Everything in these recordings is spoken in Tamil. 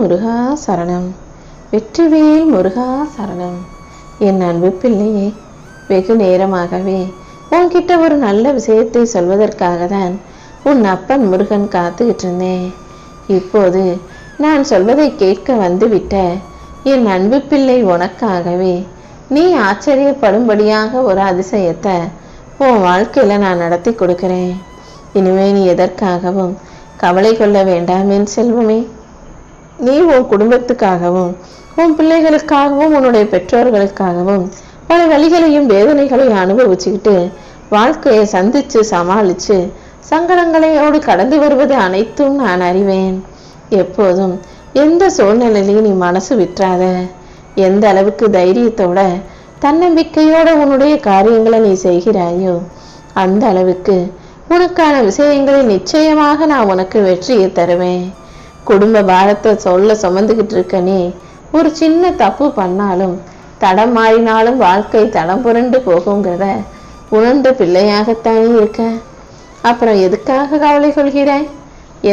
முருகா சரணம். வெற்றிவேல் முருகா சரணம். என் அன்பு பிள்ளையே வெகு நேரமாகவே உன்கிட்ட ஒரு நல்ல விஷயத்தை சொல்வதற்காக தான் உன் அப்பன் முருகன் காத்துக்கிட்டு இருந்தேன் இப்போது நான் சொல்வதை கேட்க வந்துவிட்ட என் அன்பு பிள்ளை உனக்காகவே நீ ஆச்சரியப்படும்படியாக ஒரு அதிசயத்தை உன் வாழ்க்கையில நான் நடத்தி கொடுக்கிறேன். இனிமே நீ எதற்காகவும் கவலை கொள்ள வேண்டாம் என் செல்வமே. நீ உன் குடும்பத்துக்காகவும் உன் பிள்ளைகளுக்காகவும் உன்னுடைய பெற்றோர்களுக்காகவும் பல வழிகளையும் வேதனைகளையும் அனுபவிச்சுக்கிட்டு வாழ்க்கையை சந்திச்சு சமாளிச்சு சங்கடங்களையோடு கடந்து வருவது அனைத்தும் நான் அறிவேன். எப்போதும் எந்த சூழ்நிலையிலையும் நீ மனசு விட்டுறாத. எந்த அளவுக்கு தைரியத்தோட தன்னம்பிக்கையோட உன்னுடைய காரியங்களை நீ செய்கிறாயோ அந்த அளவுக்கு உனக்கான விஷயங்களை நிச்சயமாக நான் உனக்கு வெற்றியை தருவேன். குடும்ப பாரத்தை சொல்ல சுமந்துக்கிட்டு இருக்க நீ ஒரு சின்ன தப்பு பண்ணாலும் தடம் மாறினாலும் வாழ்க்கை தடம் புரண்டு போகுங்கிறத உணர்ந்த பிள்ளையாகத்தானே இருக்க. அப்புறம் எதுக்காக கவலை கொள்கிறாய்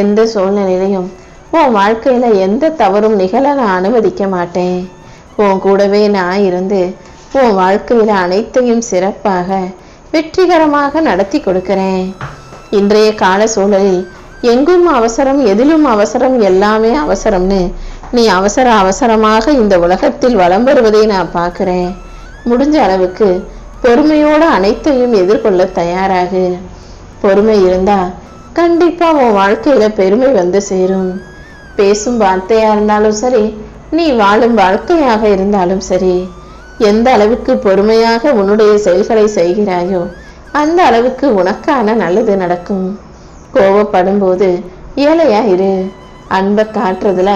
எந்த சூழ்நிலையிலையும் உன் வாழ்க்கையில எந்த தவறும் நிகழ நான் அனுமதிக்க மாட்டேன். உன் கூடவே நான் இருந்து உன் வாழ்க்கையில அனைத்தையும் சிறப்பாக வெற்றிகரமாக நடத்தி கொடுக்கிறேன். இன்றைய கால சூழலில் எங்கும் அவசரம் எதிலும் அவசரம் எல்லாமே அவசரம்னு. நீ அவசர அவசரமாக இந்த உலகத்தில் வலம் வருவதை நான் பார்க்குறேன். முடிஞ்ச அளவுக்கு பொறுமையோட அனைத்தையும் எதிர்கொள்ள தயாராகு. பொறுமை இருந்தால் கண்டிப்பாக உன் வாழ்க்கையில் பெருமை வந்து சேரும். பேசும் வார்த்தையாக இருந்தாலும் சரி நீ வாழும் வாழ்க்கையாக இருந்தாலும் சரி எந்த அளவுக்கு பொறுமையாக உன்னுடைய செயல்களை செய்கிறாயோ அந்த அளவுக்கு உனக்கான நல்லது நடக்கும். கோவப்படும் போது ஏழையா இரு. அன்பை காட்டுறதுல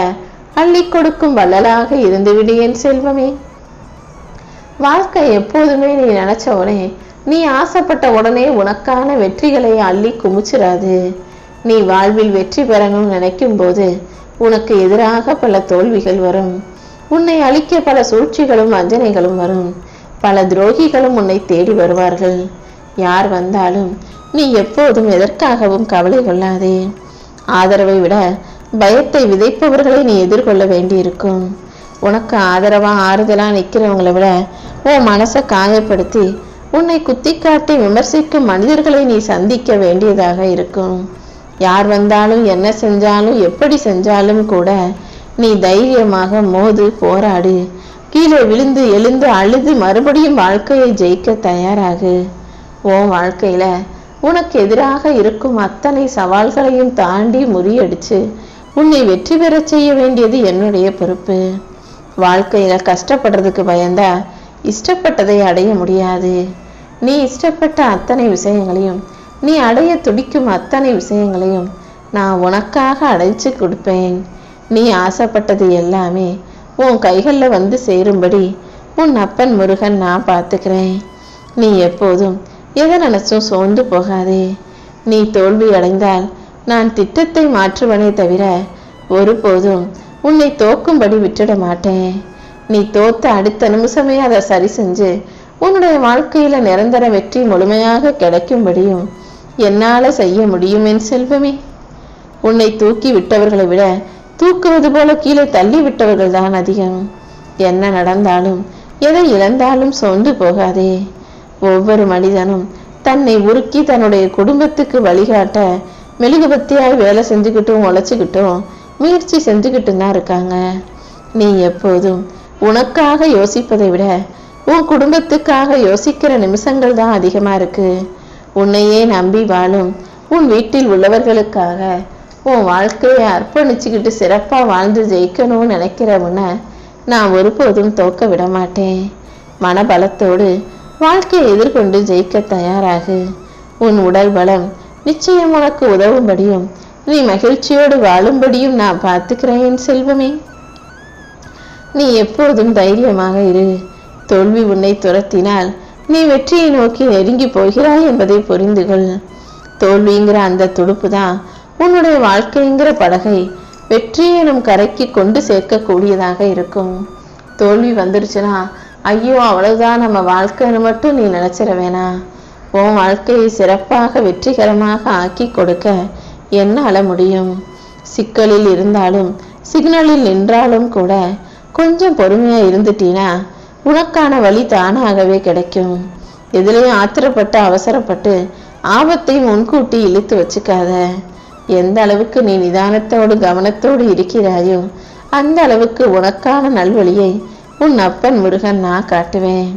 அள்ளி கொடுக்கும் வள்ளலாக இருந்துவிடு என் செல்வமே. வாழ்க்கை எப்போதுமே நீ நினைச்ச உடனே நீ ஆசைப்பட்ட உடனே உனக்கான வெற்றிகளை அள்ளி குமிச்சிடாது நீ வாழ்வில் வெற்றி பெறணும்னு நினைக்கும் போது உனக்கு எதிராக பல தோல்விகள் வரும். உன்னை அழிக்க பல சூழ்ச்சிகளும் வஞ்சனைகளும் வரும். பல துரோகிகளும் உன்னை தேடி வருவார்கள். யார் வந்தாலும் நீ எப்போதும் எதற்காகவும் கவலை கொள்ளாதே. ஆதரவை விட பயத்தை விதைப்பவர்களை நீ எதிர்கொள்ள வேண்டியிருக்கும். உனக்கு ஆதரவா ஆறுதலா நிற்கிறவங்களை விட உன் மனசை காயப்படுத்தி உன்னை குத்தி காட்டி விமர்சிக்கும் மனிதர்களை நீ சந்திக்க வேண்டியதாக இருக்கும். யார் வந்தாலும் என்ன செஞ்சாலும் எப்படி செஞ்சாலும் கூட நீ தைரியமாக மோது போராடு. கீழே விழுந்து எழுந்து அழுது மறுபடியும் வாழ்க்கையை ஜெயிக்க தயாராகு. உன் வாழ்க்கையில உனக்கு எதிராக இருக்கும் அத்தனை சவால்களையும் தாண்டி முறியடிச்சு உன்னை வெற்றி பெறச் செய்ய வேண்டியது என்னுடைய பொறுப்பு. வாழ்க்கையில கஷ்டப்படுறதுக்கு பயந்தா இஷ்டப்பட்டதை அடைய முடியாது. நீ இஷ்டப்பட்ட அத்தனை விஷயங்களையும் நீ அடைய துடிக்கும் அத்தனை விஷயங்களையும் நான் உனக்காக அடைச்சு கொடுப்பேன். நீ ஆசைப்பட்டது எல்லாமே உன் கைகளில் வந்து சேரும்படி உன் அப்பன் முருகன் நான் பார்த்துக்கிறேன். நீ எப்போதும் எதை நினைச்சும் சோர்ந்து போகாதே. நீ தோல்வி அடைந்தால் நான் திட்டத்தை மாற்றுவனே தவிர ஒருபோதும் உன்னை தோக்கும்படி விட்டுட மாட்டேன். நீ தோத்த அடுத்த நிமிஷமே அதை சரி செஞ்சு உன்னுடைய வாழ்க்கையில நிரந்தர வெற்றி முழுமையாக கிடைக்கும்படியும் என்னால செய்ய முடியும் என் செல்வமே. உன்னை தூக்கி விட்டவர்களை விட தூக்குவது போல கீழே தள்ளி விட்டவர்கள் தான் அதிகம். என்ன நடந்தாலும் எதை இழந்தாலும் சோர்ந்து போகாதே. ஒவ்வொரு மனிதனும் தன்னை உருக்கி தன்னுடைய குடும்பத்துக்கு வழிகாட்ட மெழுகுபத்தியாய் வேலை செஞ்சுக்கிட்டும் உழைச்சிக்கிட்டும் முயற்சி செஞ்சுக்கிட்டும் தான் இருக்காங்க. நீ எப்போதும் உனக்காக யோசிப்பதை விட உன் குடும்பத்துக்காக யோசிக்கிற நிமிஷங்கள் தான் அதிகமாக இருக்கு. உன்னையே நம்பி வாழும் உன் வீட்டில் உள்ளவர்களுக்காக உன் வாழ்க்கையை அர்ப்பணிச்சுக்கிட்டு சிறப்பாக வாழ்ந்து ஜெயிக்கணும்னு நினைக்கிற நான் ஒருபோதும் தோக்க விட மாட்டேன். மனபலத்தோடு வாழ்க்கையை எதிர்கொண்டு ஜெயிக்க தயாராகு. உன் உடல் பலம் நிச்சயம் உனக்கு உதவும்படியும் நீ மகிழ்ச்சியோடு வாழும்படியும் நான் பார்த்துக்கிறேன் என் செல்வமே. நீ எப்போதும் தைரியமாக இரு. தோல்வி உன்னை துரத்தினால் நீ வெற்றியை நோக்கி நெருங்கி போகிறாய் என்பதை புரிந்து கொள் தோல்விங்கிற அந்த துடுப்பு தான் உன்னுடைய வாழ்க்கைங்கிற படகை வெற்றியை நம் கரைக்கு கொண்டு சேர்க்கக்கூடியதாக இருக்கும். தோல்வி வந்துருச்சுன்னா ஐயோ அவ்வளவுதான். நம்ம வாழ்க்கைன்னு மட்டும் நீ நினைச்சிட வேணாம் உன் வாழ்க்கையை சிறப்பாக வெற்றிகரமாக ஆக்கி கொடுக்க என்னால முடியும். சிக்கலில் இருந்தாலும் சிக்னலில் நின்றாலும் கூட கொஞ்சம் பொறுமையா இருந்துட்டீனா உனக்கான வழி தானாகவே கிடைக்கும். எதுலேயும் ஆத்திரப்பட்டு அவசரப்பட்டு ஆபத்தை முன்கூட்டி இழுத்து வச்சுக்காத. எந்த அளவுக்கு நீ நிதானத்தோடு கவனத்தோடு இருக்கிறாயோ அந்த அளவுக்கு உனக்கான நல்வழியை உன் அப்பன் முருகன் நான் காட்டுவேன்.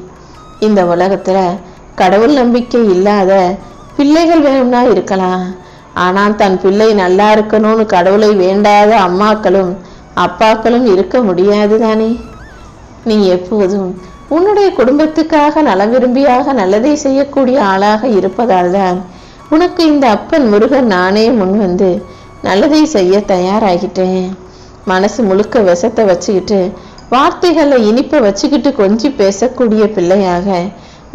இந்த உலகத்துல கடவுள் நம்பிக்கை இல்லாத பிள்ளைகள் வேணும்னா இருக்கலாம். ஆனால் தன் பிள்ளை நல்லா இருக்கணும்னு கடவுளை வேண்டாத அம்மாக்களும் அப்பாக்களும் இருக்க முடியாது தானே. நீ எப்போதும் உன்னுடைய குடும்பத்துக்காக நல விரும்பியாக நல்லதை செய்யக்கூடிய ஆளாக இருப்பதால் தான் உனக்கு இந்த அப்பன் முருகன் நானே முன் வந்து நல்லதை செய்ய தயாராகிட்டேன். மனசு முழுக்க விஷத்தை வச்சுக்கிட்டு வார்த்தைகளை இனிப்ப வச்சுக்கிட்டு கொஞ்சி பேசக்கூடிய பிள்ளையாக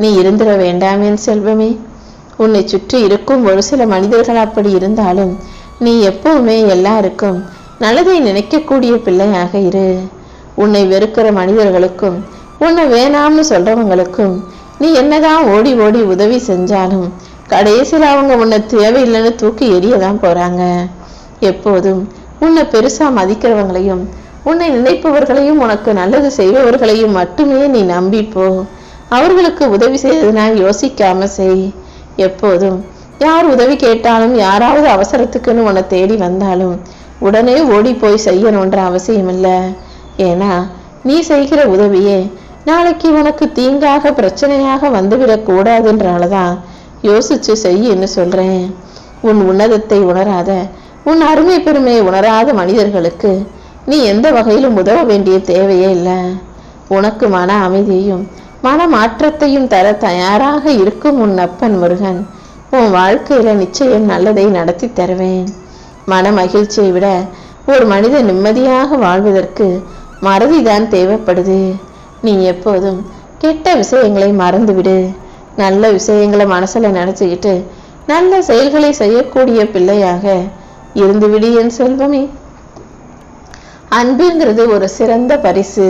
நீ இருந்துட வேண்டாமேன் செல்வமே. உன்னை சுற்றி இருக்கும் ஒரு சில மனிதர்கள் அப்படி இருந்தாலும் நீ எப்பவுமே எல்லாருக்கும் நல்லதை நினைக்கக்கூடிய பிள்ளையாக இரு. உன்னை வெறுக்கிற மனிதர்களுக்கும் உன்னை வேணாம்னு சொல்றவங்களுக்கும் நீ என்னதான் ஓடி ஓடி உதவி செஞ்சாலும் கடைசியில் அவங்க உன்னை தேவையில்லைன்னு தூக்கி எரியதான் போறாங்க. எப்போதும் உன்னை பெருசா மதிக்கிறவங்களையும் உன்னை நினைப்பவர்களையும் உனக்கு நல்லது செய்பவர்களையும் மட்டுமே நீ நம்பிப்போ. அவர்களுக்கு உதவி செய்ததுனா யோசிக்காம செய். எப்போதும் யார் உதவி கேட்டாலும் யாராவது அவசரத்துக்குன்னு உன்னை தேடி வந்தாலும் உடனே ஓடி போய் செய்யணுன்ற அவசியம் இல்லை ஏன்னா நீ செய்கிற உதவியே நாளைக்கு உனக்கு தீங்காக பிரச்சனையாக வந்துவிடக் தான் யோசிச்சு செய்யின்னு சொல்றேன். உன் உன்னதத்தை உணராத உன் அருமை பெருமையை உணராத மனிதர்களுக்கு நீ எந்த வகையிலும் உதவ வேண்டிய தேவையே இல்லை. உனக்கு மன அமைதியையும் மன மாற்றத்தையும் தர தயாராக இருக்கும் உன் அப்பன் முருகன். உன் வாழ்க்கையில நிச்சயம் நல்லதை நடத்தி தருவேன். மன மகிழ்ச்சியை விட ஒரு மனிதன் நிம்மதியாக வாழ்வதற்கு மறதிதான் தேவைப்படுது. நீ எப்போதும் கெட்ட விஷயங்களை மறந்துவிடு. நல்ல விஷயங்களை மனசுல நினச்சிக்கிட்டு நல்ல செயல்களை செய்யக்கூடிய பிள்ளையாக இருந்துவிடு என் செல்வமே. அன்புங்கிறது ஒரு சிறந்த பரிசு.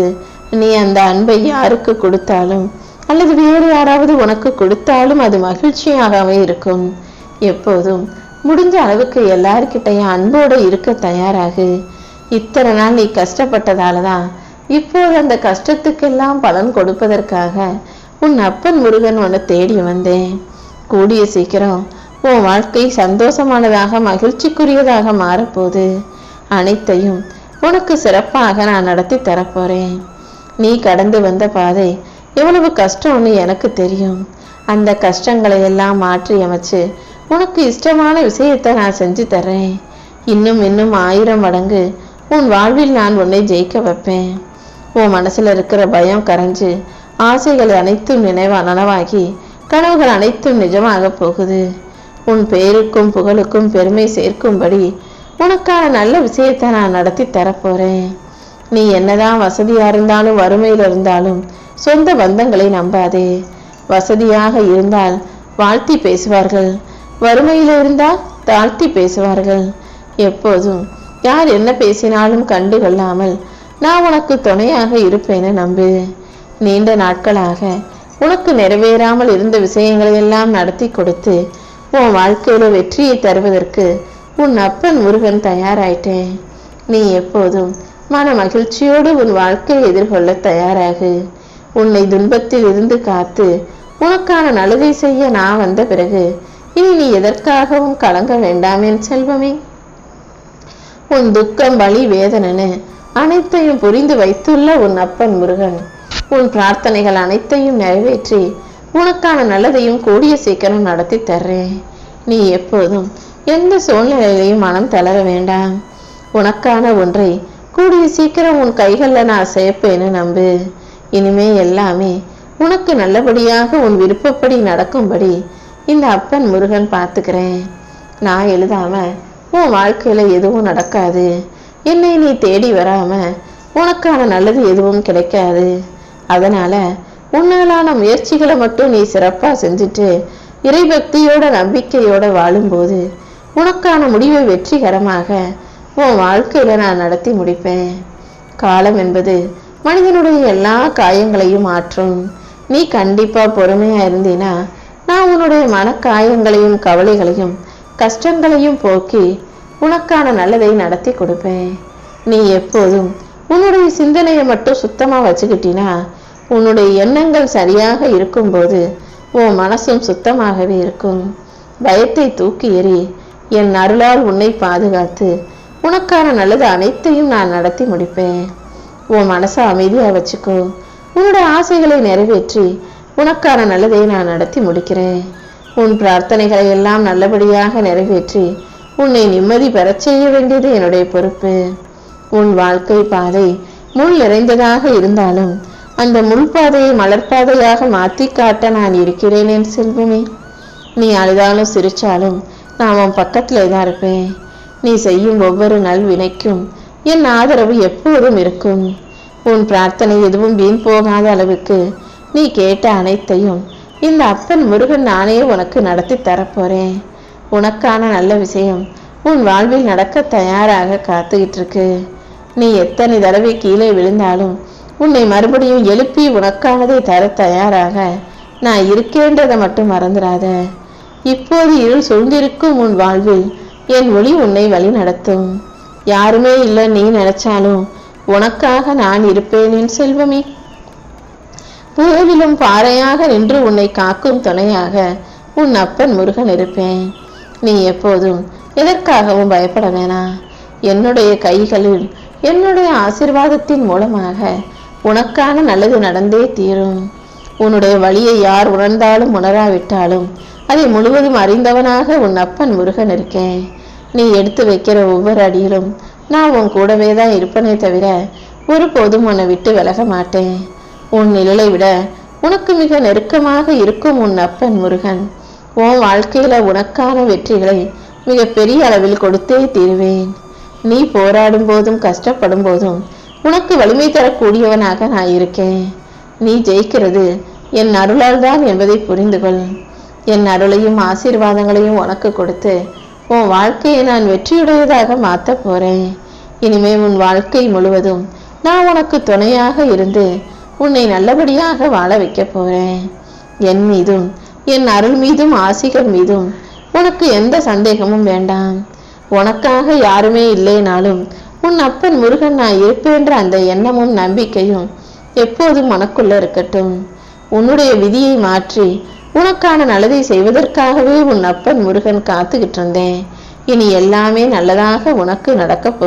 நீ அந்த அன்பை யாருக்கு கொடுத்தாலும் அல்லது வேறு யாராவது உனக்கு கொடுத்தாலும் அது மகிழ்ச்சியாகவே இருக்கும். எப்போதும் முடிஞ்ச அளவுக்கு எல்லார்கிட்டையும் அன்போடு இருக்க தயாராகு. இத்தனை நாள் நீ கஷ்டப்பட்டதால தான் இப்போது அந்த கஷ்டத்துக்கெல்லாம் பலன் கொடுப்பதற்காக உன் அப்பன் முருகன் உன்னை தேடி வந்தேன். கூடிய சீக்கிரம் உன் வாழ்க்கை சந்தோஷமானதாக மகிழ்ச்சிக்குரியதாக மாறப்போகுது. அனைத்தையும் உனக்கு சிறப்பாக நான் நடத்தி தரப்போறேன். நீ கடந்து வந்த பாதை எவ்வளவு கஷ்டம்னு எனக்கு தெரியும். அந்த கஷ்டங்களை எல்லாம் மாற்றி அமைச்சு உனக்கு இஷ்டமான விஷயத்தை நான் செஞ்சு தர்றேன். இன்னும் இன்னும் ஆயிரம் மடங்கு உன் வாழ்வில் நான் உன்னை ஜெயிக்க வைப்பேன். உன் மனசுல இருக்கிற பயம் கரைஞ்சு ஆசைகள் அனைத்தும் நினைவா நனவாகி கனவுகள் அனைத்தும் நிஜமாக போகுது. உன் பேருக்கும் புகழுக்கும் பெருமை சேர்க்கும்படி உனக்கான நல்ல விஷயத்தை நான் நடத்தி தரப்போறேன். நீ என்னதான் வசதியா இருந்தாலும் வறுமையில் இருந்தாலும் சொந்த பந்தங்களை நம்பாதே. வசதியாக இருந்தால் வாழ்த்தி பேசுவார்கள். வறுமையில் இருந்தால் தாழ்த்தி பேசுவார்கள். எப்போதும் யார் என்ன பேசினாலும் கண்டு கொள்ளாமல் நான் உனக்கு துணையாக இருப்பேன்னு நம்பு. நீண்ட நாட்களாக உனக்கு நிறைவேறாமல் இருந்த விஷயங்களை எல்லாம் நடத்தி கொடுத்து உன் வாழ்க்கையில வெற்றியை தருவதற்கு உன் அப்பன் முருகன் தயாராயிட்டேன். நீ எப்போதும் மன மகிழ்ச்சியோடு உன் வாழ்க்கையை எதிர்கொள்ள தயாராகு. உன்னை துன்பத்தில் இருந்து காத்து உனக்கான நல்லதை செய்ய நான் வந்த பிறகு இனி நீ எதற்காகவும் கலங்க வேண்டாமே செல்வமே. உன் துக்கம் வலி வேதனனு அனைத்தையும் புரிந்து வைத்துள்ள உன் அப்பன் முருகன் உன் பிரார்த்தனைகள் அனைத்தையும் நிறைவேற்றி உனக்கான நல்லதையும் கூடிய சீக்கிரம் நடத்தி தர்றேன். நீ எப்போதும் எந்த சூழ்நிலையிலையும் மனம் தளர வேண்டாம். உனக்கான ஒன்றை கூடிய சீக்கிரம் உன் கைகளில் நான் சேர்ப்பேன்னு நம்பு. இனிமே எல்லாமே உனக்கு நல்லபடியாக உன் விருப்பப்படி நடக்கும்படி இந்த அப்பன் முருகன் பார்த்துக்கிறேன். நான் எழுதாம உன் வாழ்க்கையில எதுவும் நடக்காது. என்னை நீ தேடி வராம உனக்கான நல்லது எதுவும் கிடைக்காது. அதனால உன்னாலான முயற்சிகளை மட்டும் நீ சிறப்பா செஞ்சுட்டு இறைபக்தியோட நம்பிக்கையோட வாழும்போது உனக்கான முடிவை வெற்றிகரமாக உன் வாழ்க்கையில நான் நடத்தி முடிப்பேன். காலம் என்பது மனிதனுடைய எல்லா காயங்களையும் மாற்றும் நீ கண்டிப்பா பொறுமையா இருந்தீனா நான் உன்னுடைய மனக்காயங்களையும் கவலைகளையும் கஷ்டங்களையும் போக்கி உனக்கான நல்லதை நடத்தி கொடுப்பேன். நீ எப்போதும் உன்னுடைய சிந்தனையை மட்டும் சுத்தமா வச்சுக்கிட்டினா உன்னுடைய எண்ணங்கள் சரியாக இருக்கும்போது உன் மனசும் சுத்தமாகவே இருக்கும். பயத்தை தூக்கி எறி என் அருளால் உன்னை பாதுகாத்து உனக்கான நல்லது அனைத்தையும் நான் நடத்தி முடிப்பேன். உன் மனசை அமைதியாக வச்சுக்கோ. உன்னோட ஆசைகளை நிறைவேற்றி உனக்கான நல்லதை நான் நடத்தி முடிக்கிறேன். உன் பிரார்த்தனைகளை எல்லாம் நல்லபடியாக நிறைவேற்றி உன்னை நிம்மதி பெறச் செய்ய வேண்டியது என்னுடைய பொறுப்பு. உன் வாழ்க்கை பாதை முள் நிறைந்ததாக இருந்தாலும் அந்த முள் பாதையை மலர்பாதையாக மாற்றி காட்ட நான் இருக்கிறேன் என் செல்வமே. நீ அழுதாலும் சிரிச்சாலும் நான் உன் பக்கத்தில் தான் இருப்பேன். நீ செய்யும் ஒவ்வொரு நல்வினைக்கும் என் ஆதரவு எப்போதும் இருக்கும். உன் பிரார்த்தனை எதுவும் வீண் போகாத அளவுக்கு நீ கேட்ட அனைத்தையும் இந்த அப்பன் முருகன் நானே உனக்கு நடத்தி தரப்போறேன். உனக்கான நல்ல விஷயம் உன் வாழ்வில் நடக்க தயாராக காத்துக்கிட்டு இருக்கு நீ எத்தனை தடவை கீழே விழுந்தாலும் உன்னை மறுபடியும் எழுப்பி உனக்கானதை தர தயாராக. நான் இருக்கேன்றதை மட்டும் மறந்துடாத. இப்போது இருள் சூழ்ந்திருக்கும் உன் வாழ்வில் என் ஒளி உன்னை வழி நடத்தும். யாருமே இல்லை நீ நினைச்சாலும் உனக்காக நான் இருப்பேன் என் செல்வமே. புகவிலும் பாறையாக நின்று உன்னை காக்கும் துணையாக உன் அப்பன் முருகன் இருப்பேன். நீ எப்போதும் எதற்காகவும் பயப்பட வேணாம். என்னுடைய கைகளில் என்னுடைய ஆசிர்வாதத்தின் மூலமாக உனக்கான நல்லது நடந்தே தீரும். உன்னுடைய வழியை யார் உணர்ந்தாலும் உணராவிட்டாலும் அதை முழுவதும் அறிந்தவனாக உன் அப்பன் முருகன் இருக்கேன். நீ எடுத்து வைக்கிற ஒவ்வொரு அடியிலும் நான் உன் கூடவே தான் இருப்பனே தவிர ஒருபோதும் உன்னை விட்டு விலக மாட்டேன். உன் நிழலை விட உனக்கு மிக நெருக்கமாக இருக்கும் உன் அப்பன் முருகன். உன் வாழ்க்கையில உனக்கான வெற்றிகளை மிக பெரிய அளவில் கொடுத்தே தீருவேன். நீ போராடும் போதும் கஷ்டப்படும் போதும் உனக்கு வலிமை தரக்கூடியவனாக நான் இருக்கேன். நீ ஜெயிக்கிறது என் அருளால் தான் என்பதை புரிந்து கொள் என் அருளையும் ஆசீர்வாதங்களையும் உனக்கு கொடுத்து உன் வாழ்க்கையை நான் வெற்றியுடையதாக மாற்ற போறேன். இனிமே உன் வாழ்க்கை முழுவதும் நான் உனக்கு துணையாக இருந்து உன்னை நல்லபடியாக வாழ வைக்க போறேன். என் மீதும் என் அருள் மீதும் ஆசிகள் மீதும் உனக்கு எந்த சந்தேகமும் வேண்டாம். உனக்காக யாருமே இல்லைனாலும் உன் அப்பன் முருகன் நான் இருப்பேன்ற அந்த எண்ணமும் நம்பிக்கையும் எப்போதும் உனக்குள்ள இருக்கட்டும். உன்னுடைய விதியை மாற்றி உனக்கான நல்லதை செய்வதற்காகவே உன் அப்பன் முருகன் காத்துக்கிட்டு இருந்தேன் இனி எல்லாமே நல்லதாக உனக்கு நடக்கப் போ